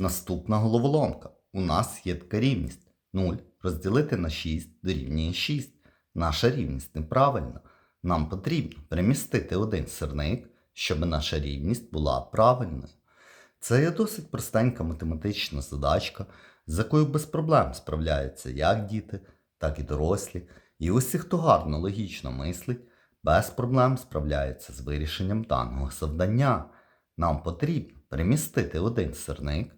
Наступна головоломка. У нас є така рівність. 0 розділити на 6 дорівнює 6. Наша рівність неправильна. Нам потрібно перемістити один сирник, щоб наша рівність була правильною. Це є досить простенька математична задачка, з якою без проблем справляються як діти, так і дорослі. І усі, хто гарно логічно мислить, без проблем справляється з вирішенням даного завдання. Нам потрібно перемістити один сирник,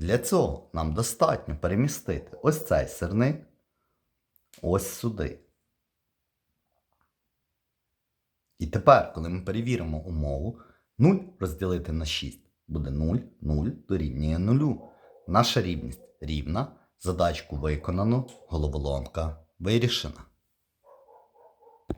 Для цього нам достатньо перемістити ось цей сирник ось сюди. І тепер, коли ми перевіримо умову, 0 розділити на 6 буде 0, 0 дорівнює 0. Наша рівність рівна, задачку виконано, головоломка вирішена.